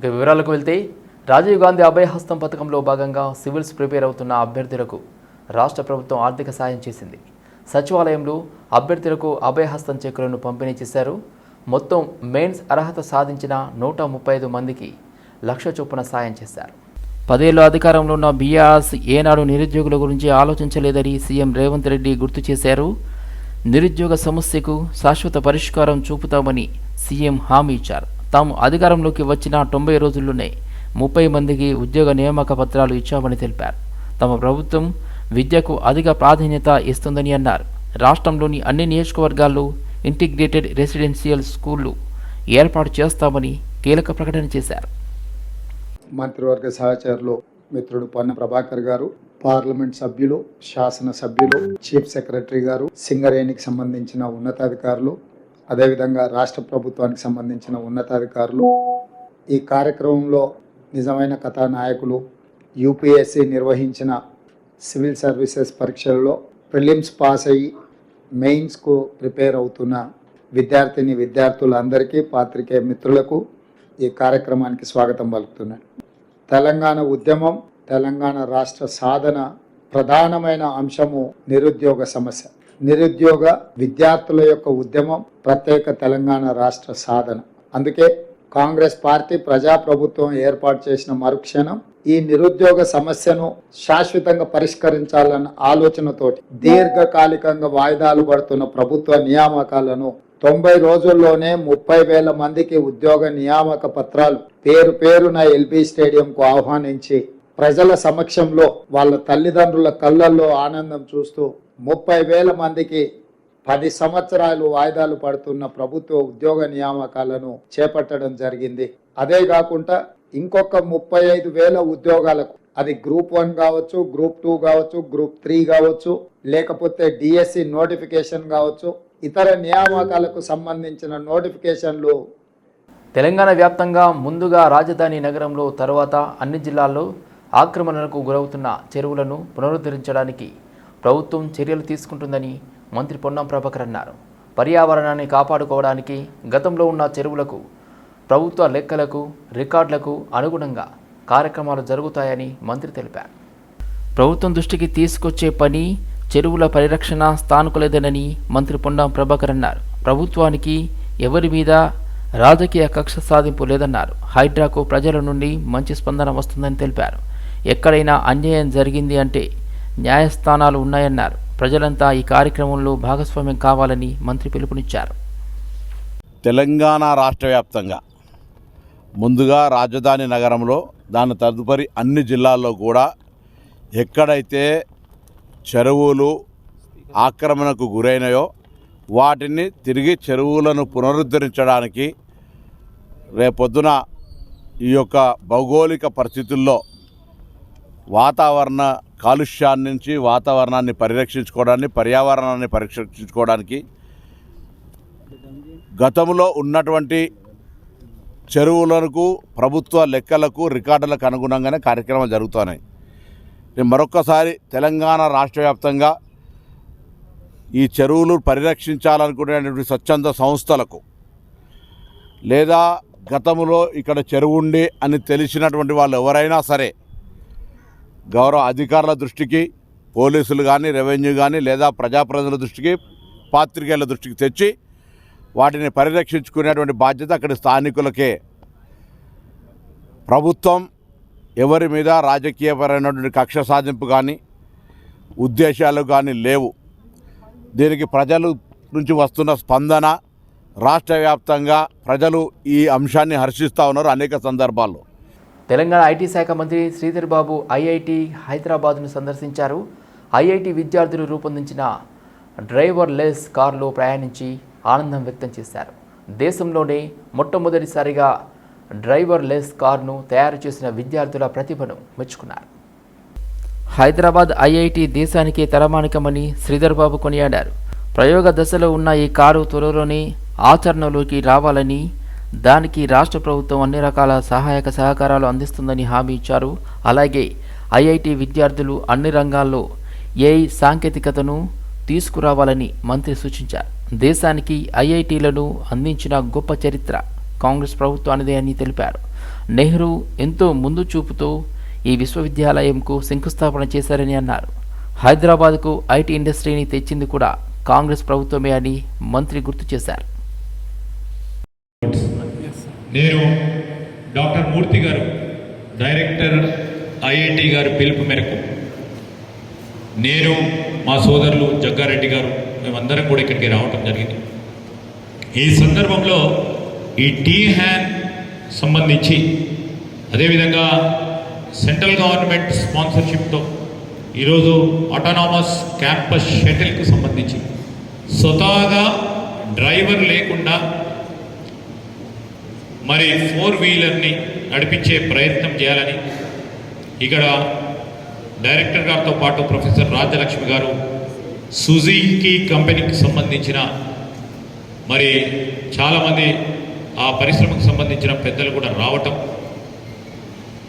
ఇక వివరాలకు వెళ్తే రాజీవ్ గాంధీ అభయహస్తం పథకంలో భాగంగా సివిల్స్ ప్రిపేర్ అవుతున్న అభ్యర్థులకు రాష్ట్ర ప్రభుత్వం ఆర్థిక సాయం చేసింది. సచివాలయంలో అభ్యర్థులకు అభయహస్తం చెక్కులను పంపిణీ చేశారు. మొత్తం మెయిన్స్ అర్హత సాధించిన నూట ముప్పై ఐదు మందికి లక్ష చొప్పున సాయం చేశారు. పదేళ్ళు అధికారంలో ఉన్న బీఆర్ఎస్ ఏనాడు నిరుద్యోగుల గురించి ఆలోచించలేదని సీఎం రేవంత్ రెడ్డి గుర్తు చేశారు. నిరుద్యోగ సమస్యకు శాశ్వత పరిష్కారం చూపుతామని సీఎం హామీ ఇచ్చారు. తాము అధికారంలోకి వచ్చిన తొంభై రోజుల్లోనే ముప్పై మందికి ఉద్యోగ నియామక పత్రాలు ఇచ్చామని తెలిపారు. తమ ప్రభుత్వం విద్యకు అధిక ప్రాధాన్యత ఇస్తుందని అన్నారు. రాష్ట్రంలోని అన్ని నియోజకవర్గాల్లో ఇంటిగ్రేటెడ్ రెసిడెన్షియల్ స్కూళ్ళు ఏర్పాటు చేస్తామని కీలక ప్రకటన చేశారు. మంత్రివర్గ సహచరులు మిత్రుడు పొన్న ప్రభాకర్ గారు పార్లమెంట్ సభ్యులు శాసన సభ్యులు చీఫ్ సెక్రటరీ గారు సింగరేణికి సంబంధించిన ఉన్నతాధికారులు అదేవిధంగా రాష్ట్ర ప్రభుత్వానికి సంబంధించిన ఉన్నతాధికారులు ఈ కార్యక్రమంలో నిజమైన కథానాయకులు యూపీఎస్సి నిర్వహించిన సివిల్ సర్వీసెస్ పరీక్షల్లో ప్రిలిమ్స్ పాస్ అయ్యి మెయిన్స్కు ప్రిపేర్ అవుతున్న విద్యార్థిని విద్యార్థులందరికీ పాత్రికేయ మిత్రులకు ఈ కార్యక్రమానికి స్వాగతం పలుకుతున్నాను. తెలంగాణ ఉద్యమం తెలంగాణ రాష్ట్ర సాధన ప్రధానమైన అంశము నిరుద్యోగ సమస్య. నిరుద్యోగ విద్యార్థుల యొక్క ఉద్యమం ప్రత్యేక తెలంగాణ రాష్ట్ర సాధన. అందుకే కాంగ్రెస్ పార్టీ ప్రజాప్రభుత్వం ఏర్పాటు చేసిన మరుక్షణం ఈ నిరుద్యోగ సమస్యను శాశ్వతంగా పరిష్కరించాలన్న ఆలోచనతోటి దీర్ఘకాలికంగా వాయిదాలు పడుతున్న ప్రభుత్వ నియామకాలను తొంభై రోజుల్లోనే ముప్పై వేల మందికి ఉద్యోగ నియామక పత్రాలు పేరు పేరున ఎల్బీ స్టేడియంకు ఆహ్వానించి ప్రజల సమక్షంలో వాళ్ళ తల్లిదండ్రుల కళ్ళల్లో ఆనందం చూస్తూ ముప్పై వేల మందికి పది సంవత్సరాలు వాయిదాలు పడుతున్న ప్రభుత్వ ఉద్యోగ నియామకాలను చేపట్టడం జరిగింది. అదే కాకుండా ఇంకొక ముప్పై ఐదు వేల ఉద్యోగాలకు అది గ్రూప్ వన్ కావచ్చు గ్రూప్ టూ కావచ్చు గ్రూప్ త్రీ కావచ్చు లేకపోతే డిఎస్సి నోటిఫికేషన్ కావచ్చు ఇతర నియామకాలకు సంబంధించిన నోటిఫికేషన్లు తెలంగాణ వ్యాప్తంగా ముందుగా రాజధాని నగరంలో తరువాత అన్ని జిల్లాల్లో ఆక్రమణలకు గురవుతున్న చెరువులను పునరుద్ధరించడానికి ప్రభుత్వం చర్యలు తీసుకుంటుందని మంత్రి పొన్నం ప్రభాకర్ అన్నారు. పర్యావరణాన్ని కాపాడుకోవడానికి గతంలో ఉన్న చెరువులకు ప్రభుత్వ లెక్కలకు రికార్డులకు అనుగుణంగా కార్యక్రమాలు జరుగుతాయని మంత్రి తెలిపారు. ప్రభుత్వం దృష్టికి తీసుకొచ్చే పని చెరువుల పరిరక్షణ స్థానుకులేదనని మంత్రి పొన్నం ప్రభాకర్ అన్నారు. ప్రభుత్వానికి ఎవరి మీద రాజకీయ కక్ష సాధింపు లేదన్నారు. హైడ్రాకు ప్రజల నుండి మంచి స్పందన వస్తుందని తెలిపారు. ఎక్కడైనా అన్యాయం జరిగింది అంటే న్యాయస్థానాలు ఉన్నాయన్నారు. ప్రజలంతా ఈ కార్యక్రమంలో భాగస్వామ్యం కావాలని మంత్రి పిలుపునిచ్చారు. తెలంగాణ రాష్ట్ర వ్యాప్తంగా ముందుగా రాజధాని నగరంలో దాని తదుపరి అన్ని జిల్లాల్లో కూడా ఎక్కడైతే చెరువులు ఆక్రమణకు గురైనాయో వాటిని తిరిగి చెరువులను పునరుద్ధరించడానికి రేపొద్దున ఈ యొక్క భౌగోళిక పరిస్థితుల్లో వాతావరణ కాలుష్యాన్ని నుంచి వాతావరణాన్ని పరిరక్షించుకోవడానికి పర్యావరణాన్ని పరిరక్షించుకోవడానికి గతంలో ఉన్నటువంటి చెరువులకు ప్రభుత్వ లెక్కలకు రికార్డులకు అనుగుణంగానే కార్యక్రమాలు జరుగుతున్నాయి. నేను మరొక్కసారి తెలంగాణ రాష్ట్ర వ్యాప్తంగా ఈ చెరువులు పరిరక్షించాలనుకునేటువంటి స్వచ్ఛంద సంస్థలకు లేదా గతంలో ఇక్కడ చెరువు ఉండి అని తెలిసినటువంటి వాళ్ళు ఎవరైనా సరే గౌరవ అధికారుల దృష్టికి పోలీసులు కానీ రెవెన్యూ కానీ లేదా ప్రజాప్రతినిధుల దృష్టికి పాత్రికేయుల దృష్టికి తెచ్చి వాటిని పరిరక్షించుకునేటువంటి బాధ్యత అక్కడి స్థానికులకే. ప్రభుత్వం ఎవరి మీద రాజకీయపరమైనటువంటి కక్ష సాధింపు కానీ ఉద్దేశాలు కానీ లేవు. దీనికి ప్రజలు నుంచి వస్తున్న స్పందన రాష్ట్ర వ్యాప్తంగా ప్రజలు ఈ అంశాన్ని హర్షిస్తూ ఉన్నారు అనేక సందర్భాల్లో. తెలంగాణ ఐటీ శాఖ మంత్రి శ్రీధర్ బాబు ఐఐటి హైదరాబాద్ను సందర్శించారు. ఐఐటి విద్యార్థులు రూపొందించిన డ్రైవర్ లెస్ కారులో ప్రయాణించి ఆనందం వ్యక్తం చేశారు. దేశంలోనే మొట్టమొదటిసారిగా డ్రైవర్ లెస్ కారును తయారు చేసిన విద్యార్థుల ప్రతిభను మెచ్చుకున్నారు. హైదరాబాద్ ఐఐటి దేశానికే తలమానికమని శ్రీధర్ బాబు కొనియాడారు. ప్రయోగ దశలో ఉన్న ఈ కారు త్వరలోనే ఆచరణలోకి రావాలని దానికి రాష్ట్ర ప్రభుత్వం అన్ని రకాల సహాయక సహకారాలు అందిస్తుందని హామీ ఇచ్చారు. అలాగే ఐఐటి విద్యార్థులు అన్ని రంగాల్లో ఏఐ సాంకేతికతను తీసుకురావాలని మంత్రి సూచించారు. దేశానికి ఐఐటీలను అందించిన గొప్ప చరిత్ర కాంగ్రెస్ ప్రభుత్వానిదే అని తెలిపారు. నెహ్రూ ఎంతో ముందు చూపుతో ఈ విశ్వవిద్యాలయంకు శంకుస్థాపన చేశారని అన్నారు. హైదరాబాద్కు ఐటీ ఇండస్ట్రీని తెచ్చింది కూడా కాంగ్రెస్ ప్రభుత్వమే అని మంత్రి గుర్తు చేశారు. నేను డాక్టర్ మూర్తి గారు డైరెక్టర్ ఐఐటి గారి పిలుపు మేరకు నేను మా సోదరులు జగ్గారెడ్డి గారు మేమందరం కూడా ఇక్కడికి రావటం జరిగింది. ఈ సందర్భంలో ఈ టీ హ్యాన్ సంబంధించి అదేవిధంగా సెంట్రల్ గవర్నమెంట్ స్పాన్సర్షిప్తో ఈరోజు ఆటోనామస్ క్యాంపస్ షటిల్కి సంబంధించి స్వతహాగా డ్రైవర్ లేకుండా మరి ఫోర్ వీలర్ని నడిపించే ప్రయత్నం చేయాలని ఇక్కడ డైరెక్టర్ గారితో పాటు ప్రొఫెసర్ రాజ్యలక్ష్మి గారు సుజీకి కంపెనీకి సంబంధించిన మరి చాలామంది ఆ పరిశ్రమకు సంబంధించిన పెద్దలు కూడా రావటం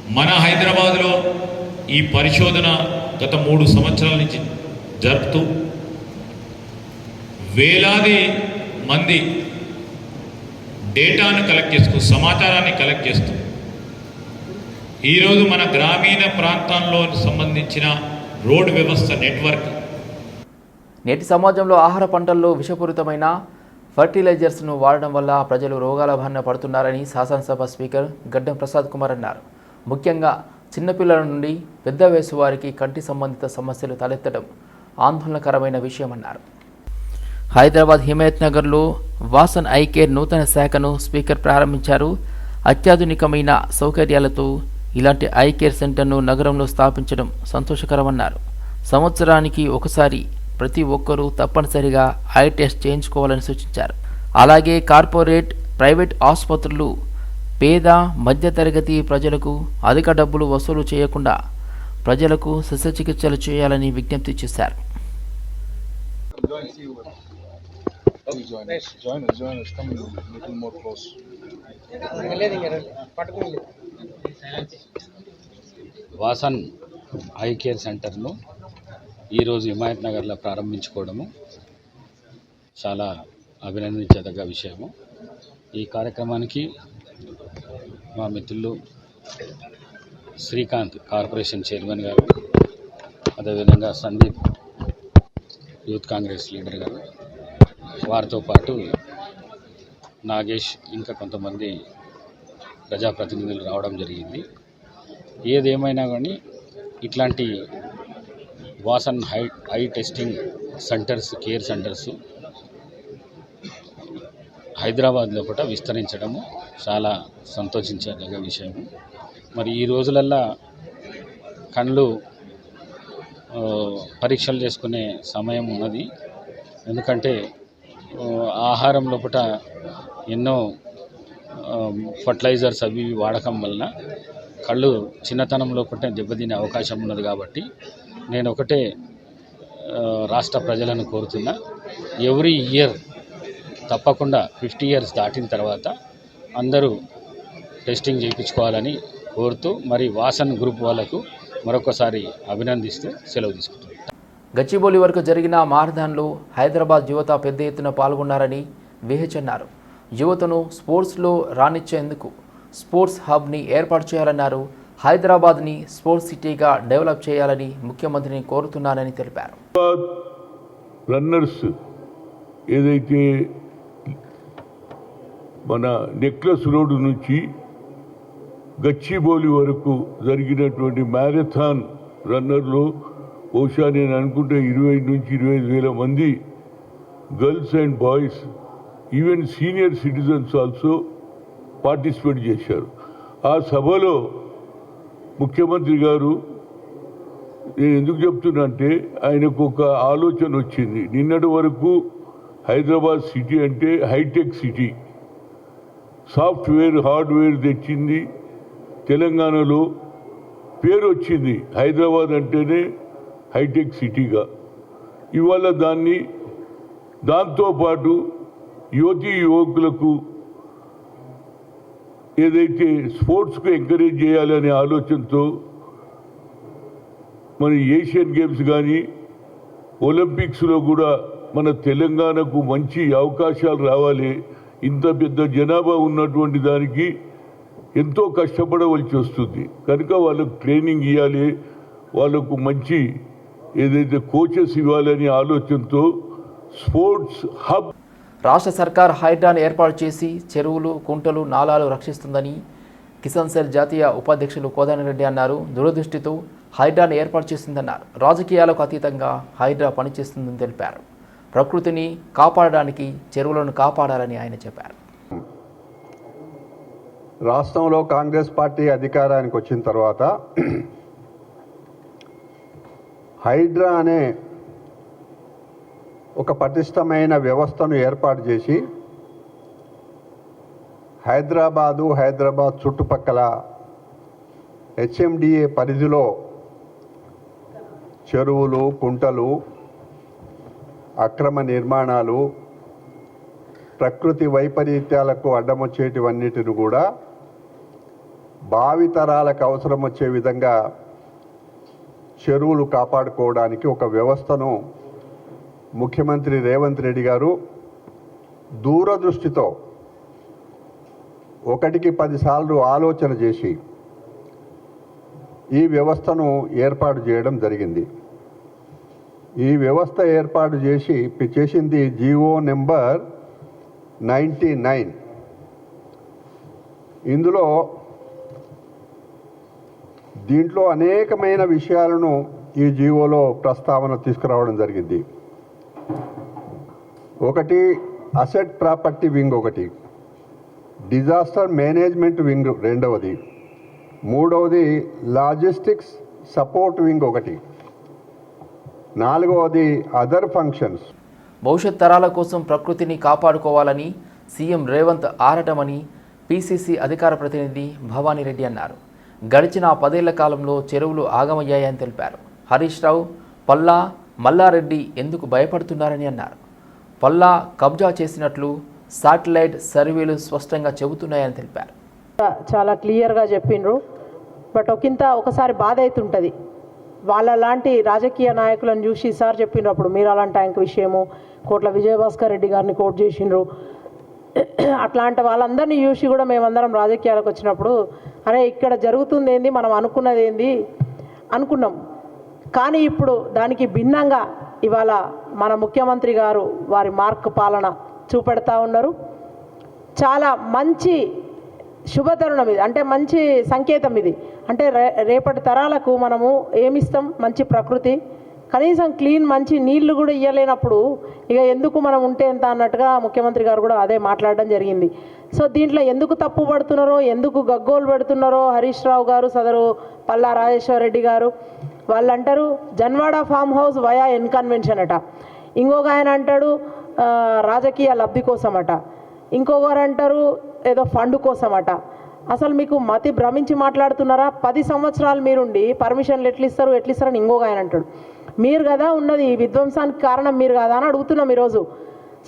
మన హైదరాబాదులో ఈ పరిశోధన గత మూడు సంవత్సరాల నుంచి జరుపుతూ వేలాది మంది డేటాను కలెక్ట్ చేస్తూ సమాచారాన్ని కలెక్ట్ చేస్తూ ఈరోజు మన గ్రామీణ ప్రాంతాల్లో సంబంధించిన రోడ్ వ్యవస్థ నెట్వర్క్. నేటి సమాజంలో ఆహార పంటల్లో విషపూరితమైన ఫర్టిలైజర్స్ను వాడడం వల్ల ప్రజలు రోగాల బారిన పడుతున్నారని శాసనసభ స్పీకర్ గడ్డం ప్రసాద్ కుమార్ అన్నారు. ముఖ్యంగా చిన్నపిల్లల నుండి పెద్ద వయసు వారికి కంటి సంబంధిత సమస్యలు తలెత్తడం ఆందోళనకరమైన విషయమన్నారు. హైదరాబాద్ హిమాయత్ నగర్లో వాసన్ ఐ కేర్ నూతన శాఖను స్పీకర్ ప్రారంభించారు. అత్యాధునికమైన సౌకర్యాలతో ఇలాంటి ఐ కేర్ సెంటర్ను నగరంలో స్థాపించడం సంతోషకరమన్నారు. సంవత్సరానికి ఒకసారి ప్రతి ఒక్కరూ తప్పనిసరిగా ఐ టెస్ట్ చేయించుకోవాలని సూచించారు. అలాగే కార్పొరేట్ ప్రైవేట్ ఆసుపత్రులు పేద మధ్యతరగతి ప్రజలకు అధిక డబ్బులు వసూలు చేయకుండా ప్రజలకు శస్త్రచికిత్సలు చేయాలని విజ్ఞప్తి చేశారు. Join us. Join us. Join us. Come a little more close. Vasan eye care సెంటర్ను ఈరోజు హిమాయత్ నగర్లో ప్రారంభించుకోవడము చాలా అభినందించదగ్గ విషయము ఈ కార్యక్రమానికి మా మిత్రులు శ్రీకాంత్ కార్పొరేషన్ చైర్మన్ గారు అదేవిధంగా సందీప్ యూత్ కాంగ్రెస్ లీడర్ గారు వారితో పాటు నాగేష్ ఇంకా కొంతమంది ప్రజాప్రతినిధులు రావడం జరిగింది. ఏదేమైనా కానీ ఇట్లాంటి Vasan high eye testing centres care centres హైదరాబాద్లో కూడా విస్తరించడము చాలా సంతోషించదగ్గ విషయము. మరి ఈ రోజులల్లో కళ్ళు పరీక్షలు చేసుకునే సమయం ఉన్నది. ఎందుకంటే ఆహారం లోపల ఎన్నో ఫర్టిలైజర్స్ అవి ఇవి వాడకం వలన కళ్ళు చిన్నతనంలో పుట్టిన దెబ్బతినే అవకాశం ఉన్నది కాబట్టి నేను ఒకటే రాష్ట్ర ప్రజలను కోరుతున్నా. ఎవ్రీ ఇయర్ తప్పకుండా ఫిఫ్టీ ఇయర్స్ దాటిన తర్వాత అందరూ టెస్టింగ్ చేయించుకోవాలని కోరుతూ మరి వాసన్ గ్రూప్ వాళ్ళకు మరొకసారి అభినందిస్తూ సెలవు తీసుకుంటున్నాను. గచ్చిబౌలి వరకు జరిగిన మారథాన్లో హైదరాబాద్ యువత పెద్ద ఎత్తున పాల్గొన్నారని విహెచ్ అన్నారు. యువతను స్పోర్ట్స్లో రాణించేందుకు స్పోర్ట్స్ హబ్ని ఏర్పాటు చేయాలన్నారు. హైదరాబాద్ని స్పోర్ట్స్ సిటీగా డెవలప్ చేయాలని ముఖ్యమంత్రిని కోరుతున్నానని తెలిపారు. రన్నర్స్ ఏదైతే మన నెక్లెస్ రోడ్డు నుంచి గచ్చిబౌలి వరకు జరిగినటువంటి మ్యారథాన్ రన్నర్లో బహుశా నేను అనుకుంటే ఇరవై నుంచి ఇరవై ఐదు వేల మంది girls and boys even senior citizens also participate చేశారు. ఆ సభలో ముఖ్యమంత్రి గారు నేను ఎందుకు చెప్తున్నా అంటే ఆయనకు ఒక ఆలోచన వచ్చింది. నిన్నటి వరకు హైదరాబాద్ సిటీ అంటే హైటెక్ సిటీ సాఫ్ట్వేర్ హార్డ్వేర్ తెచ్చింది. తెలంగాణలో పేరు వచ్చింది హైదరాబాద్ అంటేనే హైటెక్ సిటీగా. ఇవాళ దాన్ని దాంతోపాటు యువతీ యువకులకు ఏదైతే స్పోర్ట్స్కు ఎంకరేజ్ చేయాలనే ఆలోచనతో మన ఏషియన్ గేమ్స్ కానీ ఒలింపిక్స్లో కూడా మన తెలంగాణకు మంచి అవకాశాలు రావాలి. ఇంత పెద్ద జనాభా ఉన్నటువంటి దానికి ఎంతో కష్టపడవలసి వస్తుంది. కనుక వాళ్ళకు ట్రైనింగ్ ఇవ్వాలి వాళ్ళకు మంచి ఏదైతే కోచెస్ ఇవ్వాలనే ఆలోచనతో స్పోర్ట్స్ హబ్ రాష్ట్ర సర్కార్ హైడ్రాన్ ఏర్పాటు చేసి చెరువులు కుంటలు నాలాలు రక్షిస్తుందని కిసాన్ సెల్ జాతీయ ఉపాధ్యక్షులు కోదానిరెడ్డి అన్నారు. దూరదృష్టితో హైడ్రాన్ ఏర్పాటు చేసిందన్నారు. రాజకీయాలకు అతీతంగా హైడ్రా పనిచేస్తుందని తెలిపారు. ప్రకృతిని కాపాడడానికి చెరువులను కాపాడాలని ఆయన చెప్పారు. రాష్ట్రంలో కాంగ్రెస్ పార్టీ అధికారానికి వచ్చిన తర్వాత హైడ్రా అనే ఒక పటిష్టమైన వ్యవస్థను ఏర్పాటు చేసి హైదరాబాదు హైదరాబాద్ చుట్టుపక్కల హెచ్ఎండిఏ పరిధిలో చెరువులు కుంటలు అక్రమ నిర్మాణాలు ప్రకృతి వైపరీత్యాలకు అడ్డమొచ్చేటివన్నిటిని కూడా భావితరాలకు అవసరం వచ్చే విధంగా చెరువులు కాపాడుకోవడానికి ఒక వ్యవస్థను ముఖ్యమంత్రి రేవంత్ రెడ్డి గారు దూరదృష్టితో ఒకటికి పదిసార్లు ఆలోచన చేసి ఈ వ్యవస్థను ఏర్పాటు చేయడం జరిగింది. ఈ వ్యవస్థ ఏర్పాటు చేసి చేసింది జీవో నెంబర్ నైంటీ నైన్. ఇందులో దీంట్లో అనేకమైన విషయాలను ఈ జీవోలో ప్రస్తావన తీసుకురావడం జరిగింది. ఒకటి అసెట్ ప్రాపర్టీ వింగ్ ఒకటి. డిజాస్టర్ మేనేజ్మెంట్ వింగ్ రెండవది. మూడవది లాజిస్టిక్స్ సపోర్ట్ వింగ్ ఒకటి. నాలుగవది అదర్ ఫంక్షన్స్. భవిష్యత్ తరాల కోసం ప్రకృతిని కాపాడుకోవాలని సీఎం రేవంత్ ఆరటమని పీసీసీ అధికార ప్రతినిధి భవానీరెడ్డి అన్నారు. గడిచిన పదేళ్ళ కాలంలో చెరువులు ఆగమయ్యాయని తెలిపారు. హరీష్ రావు పల్లా మల్లారెడ్డి ఎందుకు భయపడుతున్నారని అన్నారు. పల్లా కబ్జా చేసినట్లు శాటిలైట్ సర్వేలు స్పష్టంగా చెబుతున్నాయని తెలిపారు. చాలా క్లియర్గా చెప్పిండ్రు. బట్ ఒకంత ఒకసారి బాధ అవుతుంటుంది వాళ్ళ లాంటి రాజకీయ నాయకులను చూసి సార్ చెప్పిండ్రు అప్పుడు మీరు అలాంటి ట్యాంక్ విషయము కోట్ల విజయభాస్కర్ రెడ్డి గారిని కోట్ చేసిండ్రు. అట్లాంటి వాళ్ళందరినీ చూసి కూడా మేమందరం రాజకీయాలకు వచ్చినప్పుడు అరే ఇక్కడ జరుగుతుంది ఏంది? మనం అనుకున్నది ఏంది? అనుకున్నాం. కానీ ఇప్పుడు దానికి భిన్నంగా ఇవాళ మన ముఖ్యమంత్రి గారు వారి మార్క్ పాలన చూపెడతా ఉన్నారు. చాలా మంచి శుభతరుణం ఇది. అంటే మంచి సంకేతం ఇది. అంటే రే రేపటి తరాలకు మనము ఏమిస్తాం? మంచి ప్రకృతి. కనీసం క్లీన్ మంచి నీళ్ళు కూడా ఇవ్వలేనప్పుడు ఇక ఎందుకు మనం ఉంటే ఎంత అన్నట్టుగా ముఖ్యమంత్రి గారు కూడా అదే మాట్లాడడం జరిగింది. సో దీంట్లో ఎందుకు తప్పు పడుతున్నారో ఎందుకు గగ్గోలు పెడుతున్నారో హరీష్ రావు గారు సదరు పల్లా రాజేశ్వర రెడ్డి గారు. వాళ్ళు అంటారు Janwada farm house via N Convention అట. ఇంకొక ఆయన అంటాడు రాజకీయ లబ్ధి కోసం అట. ఇంకొకరు అంటారు ఏదో ఫండ్ కోసం అట. అసలు మీకు మతి భ్రమించి మాట్లాడుతున్నారా? పది సంవత్సరాలు మీరుండి పర్మిషన్లు ఎట్లు ఇస్తారు ఎట్లు ఇస్తారని ఇంకొక ఆయన అంటాడు. మీరు కదా ఉన్నది ఈ విధ్వంసానికి కారణం మీరు కదా అని అడుగుతున్నాం ఈరోజు.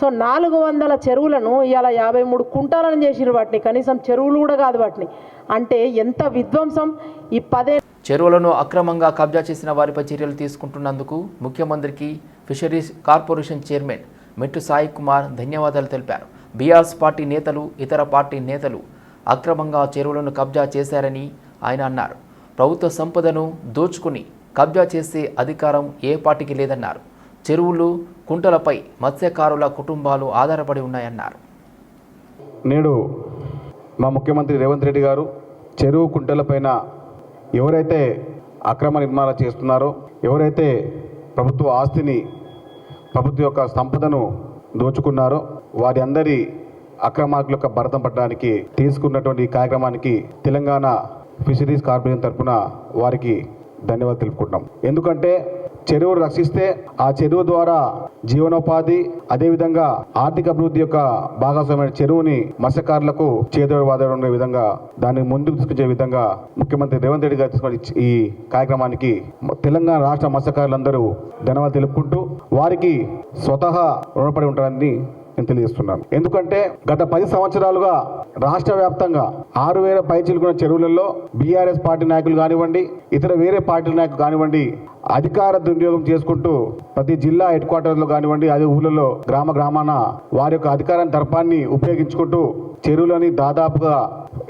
సో నాలుగు వందల చెరువులను ఇవాళ యాభై మూడు కుంటాలను చేసిన వాటిని. కనీసం చెరువులు కూడా కాదు వాటిని. అంటే ఎంత విధ్వంసం ఈ పదే చెరువులను అక్రమంగా కబ్జా చేసిన వారిపై చర్యలు తీసుకుంటున్నందుకు ముఖ్యమంత్రికి ఫిషరీస్ కార్పొరేషన్ చైర్మన్ మెట్టు సాయి కుమార్ ధన్యవాదాలు తెలిపారు. బీఆర్ఎస్ పార్టీ నేతలు ఇతర పార్టీ నేతలు అక్రమంగా చెరువులను కబ్జా చేశారని ఆయన అన్నారు. ప్రభుత్వ సంపదను దోచుకుని కబ్జా చేసే అధికారం ఏ పార్టీకి లేదన్నారు. చెరువులు కుంటలపై మత్స్యకారుల కుటుంబాలు ఆధారపడి ఉన్నాయన్నారు. నేడు మా ముఖ్యమంత్రి రేవంత్ రెడ్డి గారు చెరువు కుంటలపైన ఎవరైతే అక్రమ నిర్మాణాలు చేస్తున్నారో ఎవరైతే ప్రభుత్వ ఆస్తిని ప్రభుత్వ యొక్క సంపదను దోచుకున్నారో వారి అందరి అక్రమార్కుల యొక్క భరతం పట్టడానికి తీసుకున్నటువంటి కార్యక్రమానికి తెలంగాణ ఫిషరీస్ కార్పొరేషన్ తరఫున వారికి ధన్యవాదాలు తెలుపుకుంటున్నాం. ఎందుకంటే చెరువును రక్షిస్తే ఆ చెరువు ద్వారా జీవనోపాధి అదేవిధంగా ఆర్థిక అభివృద్ధి యొక్క భాగస్వామ్యమైన చెరువుని మత్స్యకారులకు చేదోడు విధంగా దాన్ని ముందుకు తీసుకొచ్చే విధంగా ముఖ్యమంత్రి రేవంత్ రెడ్డి గారు తీసుకొని ఈ కార్యక్రమానికి తెలంగాణ రాష్ట్ర మత్స్యకారులందరూ ధన్యవాదాలు తెలుపుకుంటూ వారికి స్వతహా రుణపడి ఉంటారని నేను తెలియజేస్తున్నాను. ఎందుకంటే గత పది సంవత్సరాలుగా రాష్ట్ర వ్యాప్తంగా ఆరు వేల పైచిలుకున్న చెరువులలో బీఆర్ఎస్ పార్టీ నాయకులు కానివ్వండి ఇతర వేరే పార్టీల నాయకులు కానివ్వండి అధికార దుర్వినియోగం చేసుకుంటూ ప్రతి జిల్లా హెడ్ క్వార్టర్లో కానివ్వండి అదే ఊళ్ళలో గ్రామ గ్రామాన వారి యొక్క అధికారాన్ని దర్పాన్ని ఉపయోగించుకుంటూ చెరువులని దాదాపుగా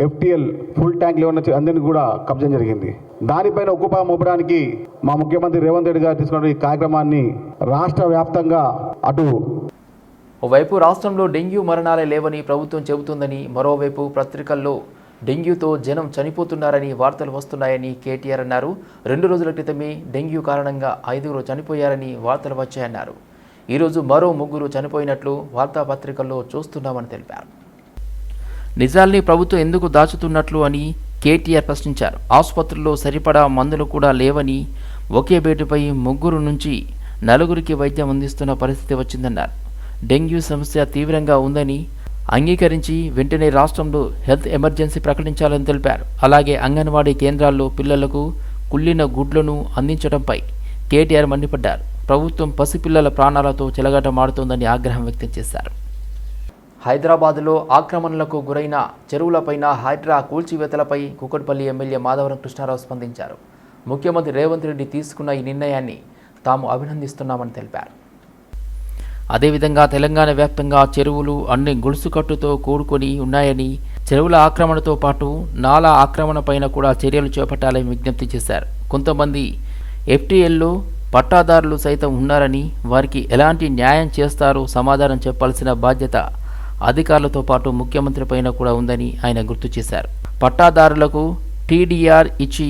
ఎఫ్టిఎల్ ఫుల్ ట్యాంక్లో ఉన్న అందరినీ కూడా కబ్జం జరిగింది. దానిపైన ఉక్కుపా మోపడానికి మా ముఖ్యమంత్రి రేవంత్ రెడ్డి గారు తీసుకున్న ఈ కార్యక్రమాన్ని రాష్ట్ర వ్యాప్తంగా అటు ఓవైపు రాష్ట్రంలో డెంగ్యూ మరణాలే లేవని ప్రభుత్వం చెబుతుందని మరోవైపు పత్రికల్లో డెంగ్యూతో జనం చనిపోతున్నారని వార్తలు వస్తున్నాయని కేటీఆర్ అన్నారు. రెండు రోజుల క్రితమే డెంగ్యూ కారణంగా ఐదుగురు చనిపోయారని వార్తలు వచ్చాయన్నారు. ఈరోజు మరో ముగ్గురు చనిపోయినట్లు వార్తాపత్రికల్లో చూస్తున్నామని తెలిపారు. నిజాల్ని ప్రభుత్వం ఎందుకు దాచుతున్నట్లు అని కేటీఆర్ ప్రశ్నించారు. ఆసుపత్రుల్లో సరిపడా మందులు కూడా లేవని ఒకే బేటుపై ముగ్గురు నుంచి నలుగురికి వైద్యం అందిస్తున్న పరిస్థితి వచ్చిందన్నారు. డెంగ్యూ సమస్య తీవ్రంగా ఉందని అంగీకరించి వెంటనే రాష్ట్రంలో హెల్త్ ఎమర్జెన్సీ ప్రకటించాలని తెలిపారు. అలాగే అంగన్వాడీ కేంద్రాల్లో పిల్లలకు కుళ్ళిన గుడ్లను అందించడంపై కేటీఆర్ మండిపడ్డారు. ప్రభుత్వం పసిపిల్లల ప్రాణాలతో చెలగాటమాడుతోందని ఆగ్రహం వ్యక్తం చేశారు. హైదరాబాద్లో ఆక్రమణలకు గురైన చెరువులపైన హైడ్రా కూల్చివేతలపై కుకట్పల్లి ఎమ్మెల్యే మాధవరం కృష్ణారావు స్పందించారు. ముఖ్యమంత్రి రేవంత్ రెడ్డి తీసుకున్న ఈ నిర్ణయాన్ని తాము అభినందిస్తున్నామని తెలిపారు. అదేవిధంగా తెలంగాణ వ్యాప్తంగా చెరువులు అన్ని గొలుసుకట్టుతో కూడుకొని ఉన్నాయని చెరువుల ఆక్రమణతో పాటు నాలా ఆక్రమణ పైన కూడా చర్యలు చేపట్టాలని విజ్ఞప్తి చేశారు. కొంతమంది ఎఫ్టీఎల్లో పట్టాదారులు సైతం ఉన్నారని వారికి ఎలాంటి న్యాయం చేస్తారో సమాధానం చెప్పాల్సిన బాధ్యత అధికారులతో పాటు ముఖ్యమంత్రి పైన కూడా ఉందని ఆయన గుర్తు చేశారు. పట్టాదారులకు టీడీఆర్ ఇచ్చి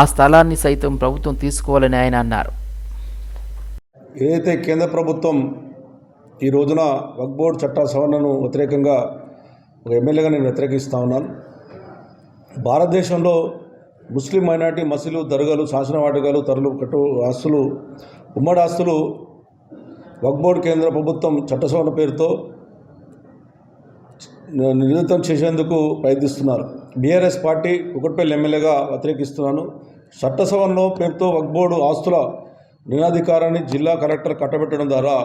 ఆ స్థలాన్ని సైతం ప్రభుత్వం తీసుకోవాలని ఆయన అన్నారు. ఏదైతే కేంద్ర ప్రభుత్వం ఈ రోజున వక్ బోర్డు చట్ట సవరణను వ్యతిరేకంగా ఒక ఎమ్మెల్యేగా నేను వ్యతిరేకిస్తా ఉన్నాను. భారతదేశంలో ముస్లిం మైనార్టీ మసీలు దర్గాలు శాసన వాటికలు తరలు కట్టు ఆస్తులు ఉమ్మడి ఆస్తులు వక్ బోర్డు కేంద్ర ప్రభుత్వం చట్ట సవరణ పేరుతో నిర్ణీతం చేసేందుకు ప్రయత్నిస్తున్నారు. బీఆర్ఎస్ పార్టీ కుకట్పల్లి ఎమ్మెల్యేగా వ్యతిరేకిస్తున్నాను. చట్ట సవరణ పేరుతో వక్ బోర్డు ఆస్తుల నినాధికారాన్ని జిల్లా కలెక్టర్ కట్టబెట్టడం ద్వారా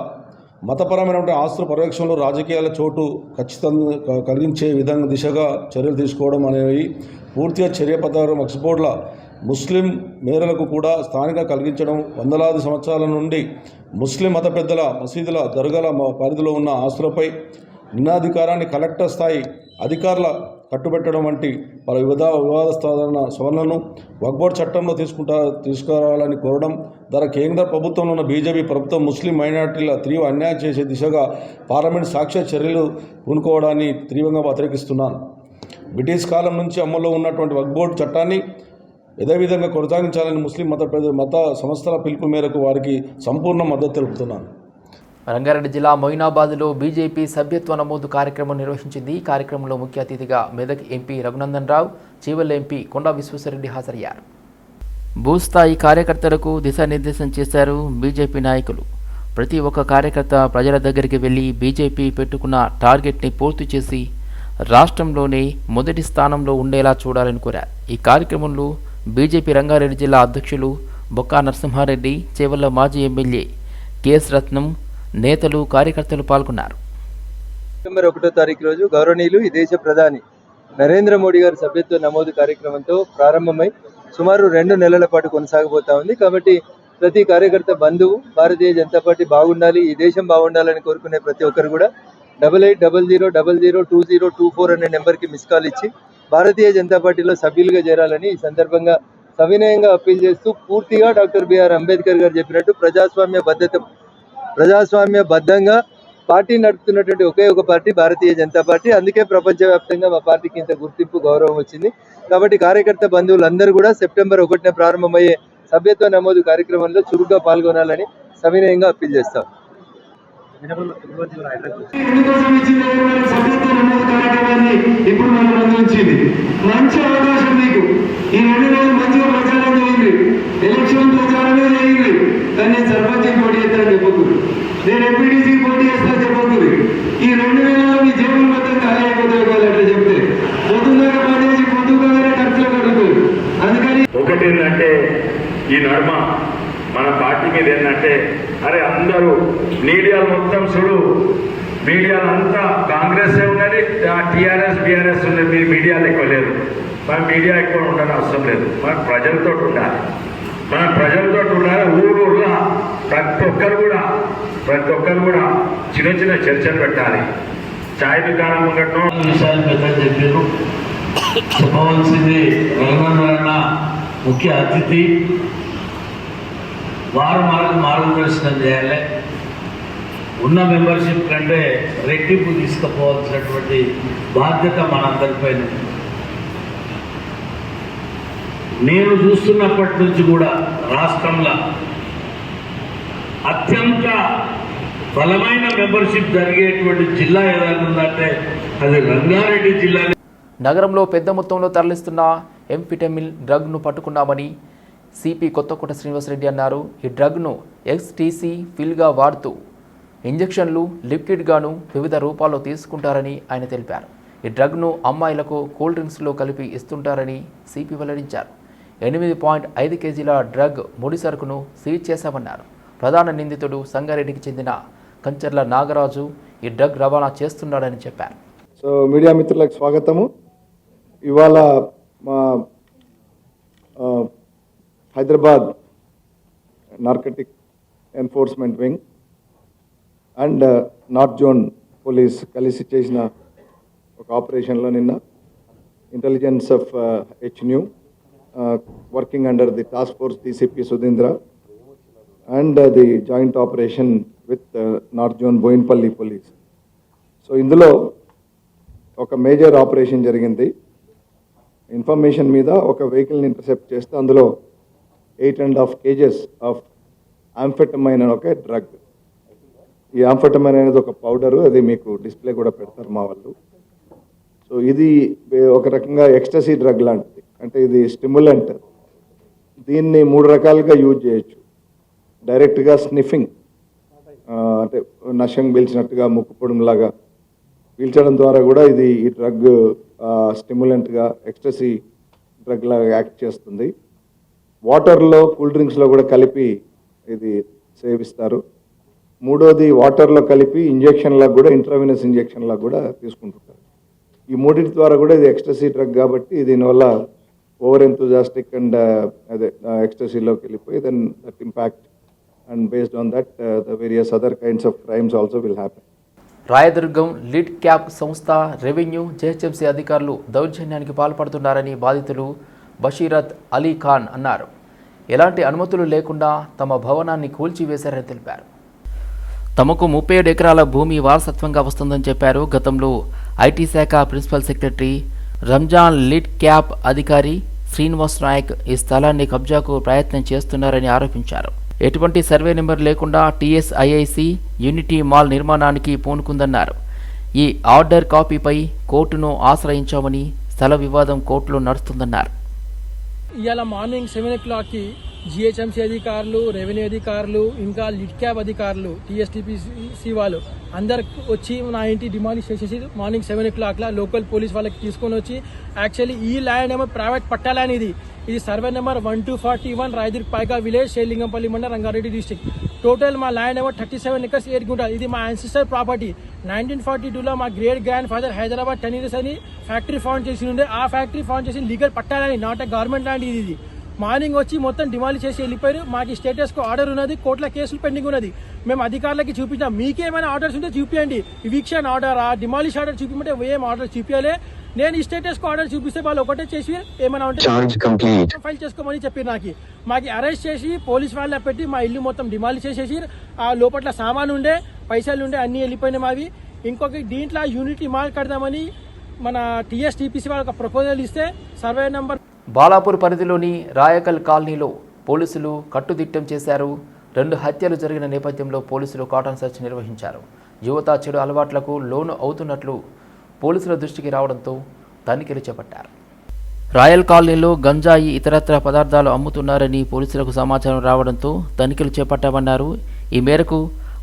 మతపరమైనటువంటి ఆస్తుల పర్యవేక్షణలో రాజకీయాల చోటు ఖచ్చితంగా కలిగించే విధంగా దిశగా చర్యలు తీసుకోవడం అనేవి పూర్తిగా చర్య పథకం వక్స్బోర్డుల ముస్లిం మేరలకు కూడా స్థానిక కలిగించడం వందలాది సంవత్సరాల నుండి ముస్లిం మత పెద్దల మసీదుల దర్గాల పరిధిలో ఉన్న ఆస్తులపై నినాధికారాన్ని కలెక్టర్ స్థాయి అధికారుల కట్టుబెట్టడం వంటి పలు వివిధ వివాదాస్పదమైన సవరణను వక్బోర్డ్ చట్టంలో తీసుకుంటా తీసుకురావాలని కోరడం ధర కేంద్ర ప్రభుత్వంలో ఉన్న బీజేపీ ప్రభుత్వం ముస్లిం మైనార్టీల తీవ్ర అన్యాయం చేసే దిశగా పార్లమెంట్ సాక్ష్య చర్యలు పూనుకోవడాన్ని తీవ్రంగా వ్యతిరేకిస్తున్నాను. బ్రిటిష్ కాలం నుంచి అమల్లో ఉన్నటువంటి వక్బోర్డ్ చట్టాన్ని యథావిధంగా కొనసాగించాలని ముస్లిం మత మత సంస్థల పిలుపు మేరకు వారికి సంపూర్ణ మద్దతు తెలుపుతున్నాను. రంగారెడ్డి జిల్లా మొయినాబాద్లో బీజేపీ సభ్యత్వ నమోదు కార్యక్రమం నిర్వహించింది. ఈ కార్యక్రమంలో ముఖ్య అతిథిగా మెదక్ ఎంపీ రఘునందన్ రావు చీవల్ ఎంపీ కొండా విశ్వేశ్వరరెడ్డి హాజరయ్యారు. భూస్థాయి కార్యకర్తలకు దిశానిర్దేశం చేశారు బీజేపీ నాయకులు. ప్రతి ఒక్క కార్యకర్త ప్రజల దగ్గరికి వెళ్ళి బీజేపీ పెట్టుకున్న టార్గెట్ని పూర్తి చేసి రాష్ట్రంలోనే మొదటి స్థానంలో ఉండేలా చూడాలని కోరారు. ఈ కార్యక్రమంలో బీజేపీ రంగారెడ్డి జిల్లా అధ్యక్షులు బొక్కా నరసింహారెడ్డి చేవల్ల మాజీ ఎమ్మెల్యే కేఎస్ రత్నం నేతలు కార్యకర్తలు పాల్గొన్నారు. సెప్టెంబర్ ఒకటో తారీఖు రోజు గౌరవనీయులు ఈ దేశ ప్రధాని నరేంద్ర మోడీ గారి సభ్యత్వ నమోదు కార్యక్రమంతో ప్రారంభమై సుమారు రెండు నెలల పాటు కొనసాగబోతా ఉంది. కాబట్టి ప్రతి కార్యకర్త బంధువు భారతీయ జనతా పార్టీ బాగుండాలి ఈ దేశం బాగుండాలని కోరుకునే ప్రతి ఒక్కరు కూడా double eight double zero double zero two zero two four అనే నెంబర్కి మిస్ కాల్ ఇచ్చి భారతీయ జనతా పార్టీలో సభ్యులుగా చేరాలని ఈ సందర్భంగా సవినయంగా అప్పీల్ చేస్తూ పూర్తిగా డాక్టర్ బిఆర్ అంబేద్కర్ గారు చెప్పినట్టు ప్రజాస్వామ్య భద్రత ప్రజాస్వామ్య బద్ధంగా పార్టీ నడుపుతున్నటువంటి ఒకే ఒక పార్టీ భారతీయ జనతా పార్టీ. అందుకే ప్రపంచవ్యాప్తంగా మా పార్టీకి ఇంత గుర్తింపు గౌరవం వచ్చింది. కాబట్టి కార్యకర్త బంధువులందరూ కూడా సెప్టెంబర్ ఒకటిన ప్రారంభమయ్యే సభ్యత్వ నమోదు కార్యక్రమంలో చురుగ్గా పాల్గొనాలని సవినయంగా అప్పీల్ చేస్తాం. ఇప్పుడు మంచి అవకాశం మీకు ఈ రెండు నెలలు మంచిగా ప్రచారం చేయండి ఎలక్షన్ ప్రచారమే చేయండి కానీ నేను సర్పంచ్ పోటీ చేస్తాను చెప్పకూడదు నేను ఎంపీటీసీ పోటీ చేస్తా చెప్పొద్దు. ఈ రెండు నెలల్లో మీ జేబులు మొత్తం ఖాళీ అయిపోతాయి ఒకవేళ చెప్తే. పొద్దున్నగా పనిచేసి పొద్దుగానే ఖర్చులు కడుగుతారు. అందుకని ఒకటి ఏంటంటే ఈ నడుమ మన పార్టీ మీద ఏంటంటే అరే అందరూ మీడియాలు మొత్తం చూడు. మీడియాలు అంతా కాంగ్రెస్ ఉన్నది టీఆర్ఎస్ బీఆర్ఎస్ ఉన్నది మీ మీడియాలు ఎక్కువ లేదు. మన మీడియా ఎక్కువ ఉండని అవసరం లేదు. మన ప్రజలతో ఉండాలి. మన ప్రజలతో ఉండాలి ఊరు ఊర్లో. ప్రతి ఒక్కరు కూడా ప్రతి ఒక్కరు కూడా చిన్న చిన్న చర్చలు పెట్టాలి. చాయ్ దుకాణం ముంగట్నో. విషయాలు పెద్దలు చెప్పారు. చెప్పవలసింది రఘునందన ముఖ్య అతిథి. వారు మార్గ మార్గదర్శనం చేయాలి. ఉన్న మెంబర్షిప్ కంటే రెట్టింపు తీసుకుపోవాల్సినటువంటి బాధ్యత మనందరిపైన నేను చూస్తున్నప్పటి నుంచి కూడా రాష్ట్రంలో అత్యంత బలమైన మెంబర్షిప్ జరిగేటువంటి జిల్లా ఏదైనా అది రంగారెడ్డి జిల్లా నగరంలో పెద్ద మొత్తంలో తరలిస్తున్న ఎంఫిటమిల్ డ్రగ్ను పట్టుకున్నామని సిపి కొత్తకోట శ్రీనివాసరెడ్డి అన్నారు. ఈ డ్రగ్ను ఎక్స్టీసీ ఫిల్గా వాడుతూ ఇంజెక్షన్లు లిక్విడ్గాను వివిధ రూపాల్లో తీసుకుంటారని ఆయన తెలిపారు. ఈ డ్రగ్ను అమ్మాయిలకు కూల్ డ్రింక్స్లో కలిపి ఇస్తుంటారని సిపి వెల్లడించారు. ఎనిమిది పాయింట్ ఐదు కేజీల డ్రగ్ ముడి సరుకును సీజ్ చేశామన్నారు. ప్రధాన నిందితుడు సంగారెడ్డికి చెందిన కంచర్ల నాగరాజు ఈ డ్రగ్ రవాణా చేస్తున్నాడని చెప్పారు. సో మీడియా మిత్రులకు స్వాగతము. ఇవాళ మా Hyderabad narcotic enforcement wing and north zone police కలిసి చేసిన ఒక ఆపరేషన్లో నిన్న intelligence of H new working under the task force DCP Sudheendra and the joint operation with north zone Bowenpally police so ఇందులో ఒక మేజర్ ఆపరేషన్ జరిగింది. Information మీద ఒక వెహికల్ని ఇంటర్సెప్ట్ చేస్తే అందులో eight and half kgs of amphetamine అని ఒక డ్రగ్ ఈ ఆంఫెటమైన్ అనేది ఒక పౌడరు అది మీకు డిస్ప్లే కూడా పెడతారు మా వాళ్ళు. సో ఇది ఒక రకంగా ఎక్స్టసీ డ్రగ్ లాంటిది. అంటే ఇది స్టిమ్యులెంట్ దీన్ని మూడు రకాలుగా యూజ్ చేయొచ్చు. డైరెక్ట్గా స్నిఫింగ్ అంటే నషం పీల్చినట్టుగా ముక్కు పొడుములాగా పీల్చడం ద్వారా కూడా ఇది ఈ డ్రగ్ స్టిమ్యులెంట్గా ఎక్స్టసీ డ్రగ్ లాగా యాక్ట్ చేస్తుంది. వాటర్లో కూల్ డ్రింక్స్లో కూడా కలిపి ఇది సేవిస్తారు. మూడోది వాటర్లో కలిపి ఇంజెక్షన్లకు కూడా ఇంట్రావినస్ ఇంజెక్షన్లకు కూడా తీసుకుంటుంటారు. ఈ మూడింటి ద్వారా కూడా ఇది ఎక్స్టసీ డ్రగ్ కాబట్టి దీనివల్ల ఓవర్ ఎంతూజాస్టిక్ అండ్ అదే ఎక్స్టసీలోకి వెళ్ళిపోయి then that impact and based on that the various other kinds of crimes also will happen Rayadurgam LIDCAP సంస్థ రెవెన్యూ జేహెచ్ఎంసీ అధికారులు దౌర్జన్యానికి పాల్పడుతున్నారని బాధితులు బషీరత్ అలీ ఖాన్ అన్నారు. ఎలాంటి అనుమతులు లేకుండా తమ భవనాన్ని కూల్చివేశారని తెలిపారు. తమకు ముప్పై ఏడు ఎకరాల భూమి వారసత్వంగా వస్తుందని చెప్పారు గతంలో ఐటీ శాఖ principal secretary Ranjan LIDCAP అధికారి శ్రీనివాస్ నాయక్ ఈ స్థలాన్ని కబ్జాకు ప్రయత్నం చేస్తున్నారని ఆరోపించారు. ఎటువంటి సర్వే నెంబర్ లేకుండా టీఎస్ఐఐసి యూనిటీ మాల్ నిర్మాణానికి పూనుకుందన్నారు. ఈ ఆర్డర్ కాపీపై కోర్టును ఆశ్రయించామని స్థల వివాదం కోర్టులో నడుస్తుందన్నారు. ఇవాళ మార్నింగ్ సెవెన్ ఓ క్లాక్కి జిహెచ్ఎంసీ అధికారులు రెవెన్యూ అధికారులు ఇంకా లిడ్ క్యాబ్ అధికారులు టీఎస్టీపీసీ వాళ్ళు అందరు వచ్చి నా ఇంటి డిమాండ్ చేసేసి మార్నింగ్ సెవెన్ ఓ క్లాక్లా లోకల్ పోలీస్ వాళ్ళకి తీసుకొని వచ్చి యాక్చువల్లీ ఈ ల్యాండ్ ఏమో ప్రైవేట్ పట్టాలని ఇది. ఇది survey number one two forty one Rayadurg Paigah village Serilingampally mandal Rangareddy district. Total మా ల్యాండ్ ఏమో thirty seven acres eight gunta ఇది మా అన్సిస్టర్ ప్రాపర్టీ నైన్టీన్ ఫార్టీ టూలో మా great grandfather Hyderabad ten years అని ఫ్యాక్టరీ ఫౌండ్ చేసి ఉండే ఆ ఫ్యాక్టరీ ఫౌండ్ చేసి లీగల్ పట్టాలని నాట్ గవర్నమెంట్ ల్యాండ్ ఇది ఇది. మార్నింగ్ వచ్చి మొత్తం డిమాండ్ చేసి వెళ్ళిపోయారు. మాకు స్టేటస్కు ఆర్డర్ ఉన్నది. కోర్టుల కేసులు పెండింగ్ ఉన్నది. మేము అధికారులకి చూపించాం. మీకేమైనా ఆర్డర్స్ ఉంటే చూపించండి వివీక్షణ ఆర్డరా డిమాలిష్ ఆర్డర్ చూపించమంటే ఏం ఆర్డర్ చూపించాలి నేను ఈ స్టేటస్కు ఆర్డర్ చూపిస్తే వాళ్ళు ఒకటే చేసి ఏమైనా ఉంటే ఫైల్ చేసుకోమని చెప్పి నాకు. మాకు అరెస్ట్ చేసి పోలీస్ వాళ్ళ పెట్టి మా ఇల్లు మొత్తం డిమాలిష్ చేసేసి ఆ లోపల సామాన్ ఉండే పైసలు ఉండే అన్ని వెళ్ళిపోయినాయి మావి. ఇంకొక దీంట్లో యూనిటీ మాల్ కడదామని మన టీఎస్ టీపీసీ వాళ్ళకి ప్రపోజల్ ఇస్తే సర్వే నెంబర్ బాలాపూర్ పరిధిలోని రాయకల్ కాలనీలో పోలీసులు కట్టుదిట్టం చేశారు. రెండు హత్యలు జరిగిన నేపథ్యంలో పోలీసులు కాటన్ సెర్చ్ నిర్వహించారు. యువత చెడు అలవాట్లకు లోను అవుతున్నట్లు పోలీసుల దృష్టికి రావడంతో తనిఖీలు చేపట్టారు రాయల్ కాలనీలో గంజాయి ఇతరత్ర పదార్థాలు అమ్ముతున్నారని పోలీసులకు సమాచారం రావడంతో తనిఖీలు చేపట్టామన్నారు. ఈ మేరకు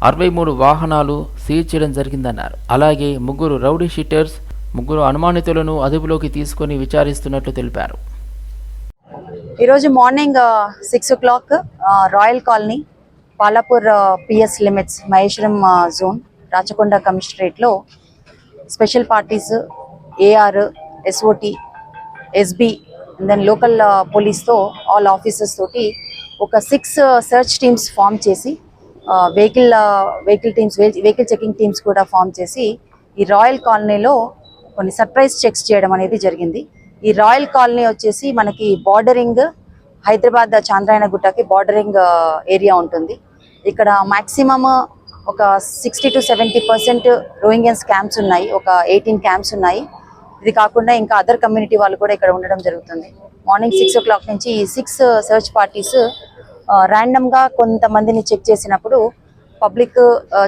అరవై మూడు వాహనాలు సీజ్ చేయడం జరిగిందన్నారు. అలాగే ముగ్గురు రౌడీ షీటర్స్ ముగ్గురు అనుమానితులను అదుపులోకి తీసుకొని విచారిస్తున్నట్లు తెలిపారు. ఈరోజు morning six o'clock royal colony Balapur PS limits Maheshwaram zone Rachakonda కమిషనరేట్లో special parties AR SOT SB then local పోలీస్తో all officers తోటి ఒక సిక్స్ సెర్చ్ టీమ్స్ ఫామ్ చేసి vehicle vehicle teams vehicle checking teams కూడా ఫామ్ చేసి ఈ royal కాలనీలో కొన్ని surprise checks చేయడం అనేది జరిగింది. ఈ రాయల్ కాలనీ వచ్చేసి మనకి బార్డరింగ్ హైదరాబాద్ చాంద్రాయణ గుట్టకి బార్డరింగ్ ఏరియా uh, ఉంటుంది. ఇక్కడ మ్యాక్సిమమ్ ఒక sixty to seventy percent Rohingyans camps ఉన్నాయి. ఒక ఎయిటీన్ క్యాంప్స్ ఉన్నాయి. ఇది కాకుండా ఇంకా అదర్ కమ్యూనిటీ వాళ్ళు కూడా ఇక్కడ ఉండడం జరుగుతుంది. మార్నింగ్ సిక్స్ ఓ క్లాక్ నుంచి ఈ సిక్స్ సెర్చ్ పార్టీస్ ర్యాండమ్గా కొంతమందిని చెక్ చేసినప్పుడు పబ్లిక్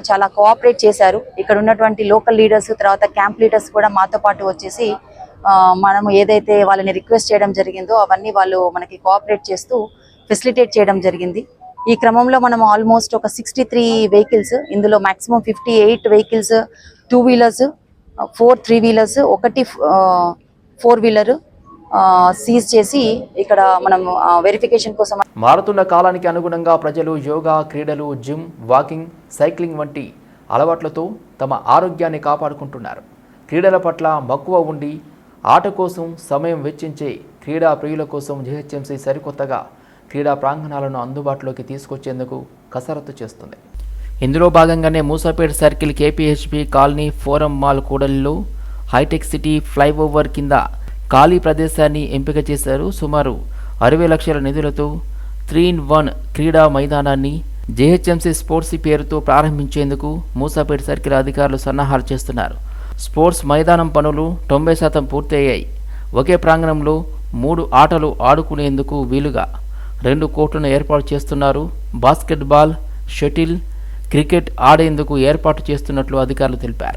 చాలా కోఆపరేట్ చేశారు. ఇక్కడ ఉన్నటువంటి లోకల్ లీడర్స్ తర్వాత క్యాంప్ లీడర్స్ కూడా మాతో పాటు వచ్చేసి మనం ఏదైతే వాళ్ళని రిక్వెస్ట్ చేయడం జరిగిందో అవన్నీ వాళ్ళు మనకి కోఆపరేట్ చేస్తూ ఫెసిలిటేట్ చేయడం జరిగింది. ఈ క్రమంలో మనం ఆల్మోస్ట్ ఒక సిక్స్టీ త్రీ వెహికల్స్ ఇందులో maximum fifty eight vehicles two wheelers four three wheelers ఒకటి ఫోర్ వీలర్ సీజ్ చేసి ఇక్కడ మనం వెరిఫికేషన్ కోసం మారుతున్న కాలానికి అనుగుణంగా ప్రజలు యోగా క్రీడలు జిమ్ వాకింగ్ సైక్లింగ్ వంటి అలవాట్లతో తమ ఆరోగ్యాన్ని కాపాడుకుంటున్నారు. క్రీడల పట్ల మక్కువ ఉండి ఆట కోసం సమయం వెచ్చించే క్రీడా ప్రియుల కోసం జిహెచ్ఎంసీ సరికొత్తగా క్రీడా ప్రాంగణాలను అందుబాటులోకి తీసుకొచ్చేందుకు కసరత్తు చేస్తుంది. ఇందులో భాగంగానే Moosapet circle KPHB colony forum mall కూడలిలో హైటెక్ సిటీ ఫ్లైఓవర్ కింద ఖాళీ ప్రదేశాన్ని ఎంపిక చేశారు సుమారు అరవై లక్షల నిధులతో త్రీ ఇన్ వన్ క్రీడా మైదానాన్ని జేహెచ్ఎంసీ స్పోర్ట్స్ పేరుతో ప్రారంభించేందుకు మూసాపేట సర్కిల్ అధికారులు సన్నాహాలు చేస్తున్నారు. స్పోర్ట్స్ మైదానం పనులు తొంభై శాతం పూర్తయ్యాయి. ఒకే ప్రాంగణంలో మూడు ఆటలు ఆడుకునేందుకు వీలుగా రెండు కోర్టును ఏర్పాటు చేస్తున్నారు. బాస్కెట్బాల్ షటిల్ క్రికెట్ ఆడేందుకు ఏర్పాటు చేస్తున్నట్లు అధికారులు తెలిపారు.